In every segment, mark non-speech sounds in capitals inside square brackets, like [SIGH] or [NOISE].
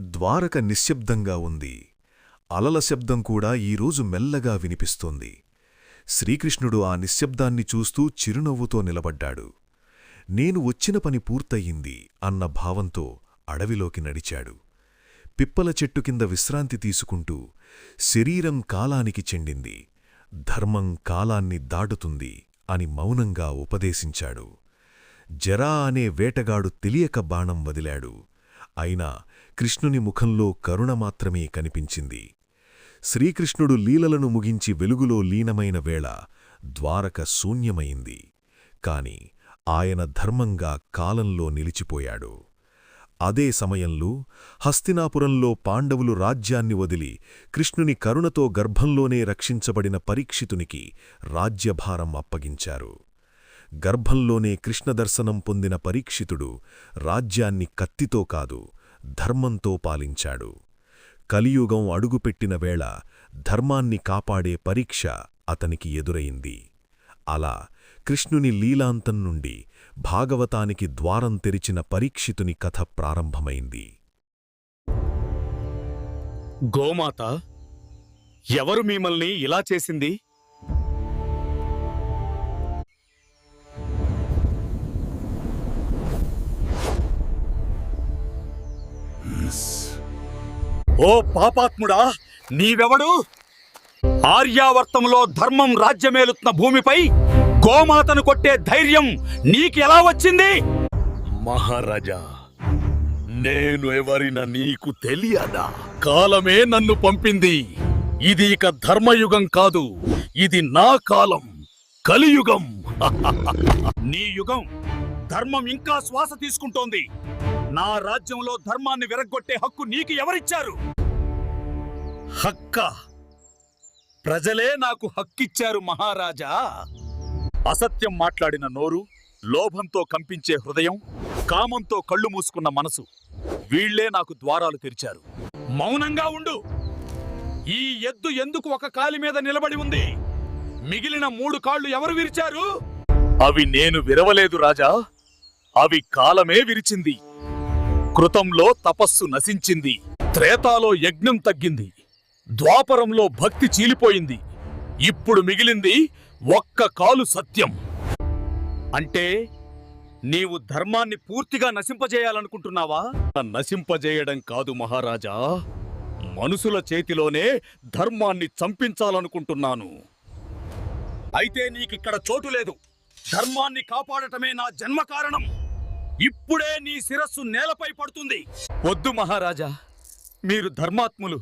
ద్వారక నిశ్శబ్దంగా ఉంది. అలల శబ్దం కూడా ఈరోజు మెల్లగా వినిపిస్తోంది. శ్రీకృష్ణుడు ఆ నిశ్శబ్దాన్ని చూస్తూ చిరునవ్వుతో నిలబడ్డాడు. నేను వచ్చిన పని పూర్తయింది అన్న భావంతో అడవిలోకి నడిచాడు. పిప్పల చెట్టు కింద విశ్రాంతి తీసుకుంటూ శరీరం కాలానికి చెండింది ధర్మం కాలాన్ని దాటుతుంది అని మౌనంగా ఉపదేశించాడు. జరా అనే వేటగాడు తెలియక బాణం వదిలాడు. అయినా కృష్ణుని ముఖంలో కరుణ మాత్రమే కనిపించింది. శ్రీకృష్ణుడు లీలలను ముగించి వెలుగులో లీనమైన వేళ ద్వారక శూన్యమైంది. కాని ఆయన ధర్మంగా కాలంలో నిలిచిపోయాడు. అదే సమయంలో హస్తినాపురంలో పాండవులు రాజ్యాన్ని వదిలి కృష్ణుని కరుణతో గర్భంలోనే రక్షించబడిన పరీక్షితునికి రాజ్యభారం అప్పగించారు. గర్భంలోనే కృష్ణదర్శనం పొందిన పరీక్షితుడు రాజ్యాన్ని కత్తితో కాదు ధర్మంతో పాలించాడు. కలియుగం అడుగుపెట్టిన వేళ ధర్మాన్ని కాపాడే పరీక్ష అతనికి ఎదురయింది అలా కృష్ణుని లీలాంతం నుండి భాగవతానికి ద్వారం తెరిచిన పరీక్షితుని కథ ప్రారంభమైంది. గోమాత ఎవరు మిమ్మల్ని ఇలా చేసింది? ఓ పాపాత్ముడా నీవెవడు? ఆర్యావర్తంలో ధర్మం రాజ్యమేలుతున్న భూమిపై గోమాతను కొట్టే ధైర్యం నీకెలా వచ్చింది? మహారాజా నేను ఎవరిన నీకు తెలియదా? కాలమే నన్ను పంపింది. ఇది ఇక ధర్మయుగం కాదు. ఇది నా కాలం. కలియుగం. [LAUGHS] నీ యుగం ధర్మం ఇంకా శ్వాస తీసుకుంటోంది. నా రాజ్యంలో ధర్మాన్ని విరగ్గొట్టే హక్కు నీకు ఎవరిచ్చారు? హక్క? ప్రజలే నాకు హక్కిచ్చారు మహారాజా. అసత్యం మాట్లాడిన నోరు లోభంతో కంపించే హృదయం కామంతో కళ్ళు మూసుకున్న మనసు వీళ్ళే నాకు ద్వారాలు తెరిచారు. మౌనంగా ఉండు. ఈ ఎద్దు ఎందుకు ఒక కాలి మీద నిలబడి ఉంది? మిగిలిన మూడు కాళ్ళు ఎవరు విరిచారు? అవి నేను విరవలేదు రాజా. అవి కాలమే విరిచింది. కృతంలో తపస్సు నశించింది. త్రేతాలో యజ్ఞం తగ్గింది. ద్వాపరంలో భక్తి చీలిపోయింది. ఇప్పుడు మిగిలింది ఒక్క కాలు సత్యం. అంటే నీవు ధర్మాన్ని పూర్తిగా నశింపజేయాలనుకుంటున్నావా? నశింపజేయడం కాదు మహారాజా. మనుషుల చేతిలోనే ధర్మాన్ని చంపించాలనుకుంటున్నాను. అయితే నీకిక్కడ చోటు లేదు. ధర్మాన్ని కాపాడటమే నా జన్మ కారణం ఇప్పుడే నీ శిరస్సు నేలపై పడుతుంది. వద్దు మహారాజా మీరు ధర్మాత్ములు.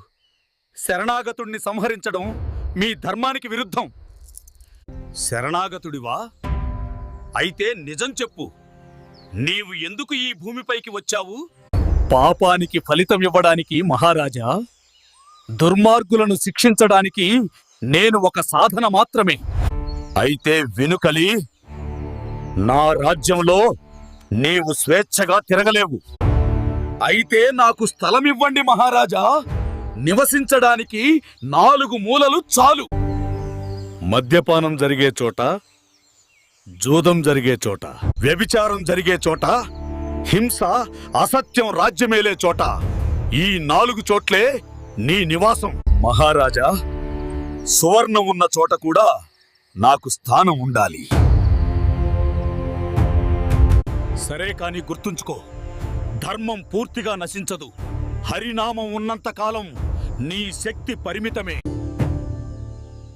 శరణాగతుణ్ణి సంహరించడం మీ ధర్మానికి విరుద్ధం. శరణాగతుడివా? అయితే నిజం చెప్పు. నీవు ఎందుకు ఈ భూమిపైకి వచ్చావు? పాపానికి ఫలితం ఇవ్వడానికి మహారాజా దుర్మార్గులను శిక్షించడానికి నేను ఒక సాధన మాత్రమే. అయితే వెనుకలి నా రాజ్యంలో నీవు స్వేచ్ఛగా తిరగలేవు. అయితే నాకు స్థలం ఇవ్వండి మహారాజా. నివసించడానికి నాలుగు మూలలు చాలు. మద్యపానం జరిగే చోట జూదం జరిగే చోట వ్యభిచారం జరిగే చోట హింస అసత్యం రాజ్యమేలే చోట. ఈ నాలుగు చోట్లే నీ నివాసం. మహారాజా సువర్ణం ఉన్న చోట కూడా నాకు స్థానం ఉండాలి. సరే కాని గుర్తుంచుకో ధర్మం పూర్తిగా నశించదు. హరినామం ఉన్నంతకాలం నీ శక్తి పరిమితమే.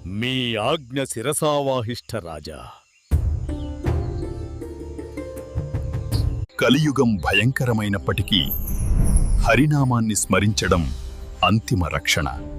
మీ ఆజ్ఞ శిరసావాహిష్ట రాజా. కలియుగం భయంకరమైనప్పటికీ హరినామాన్ని స్మరించడం అంతిమ రక్షణ.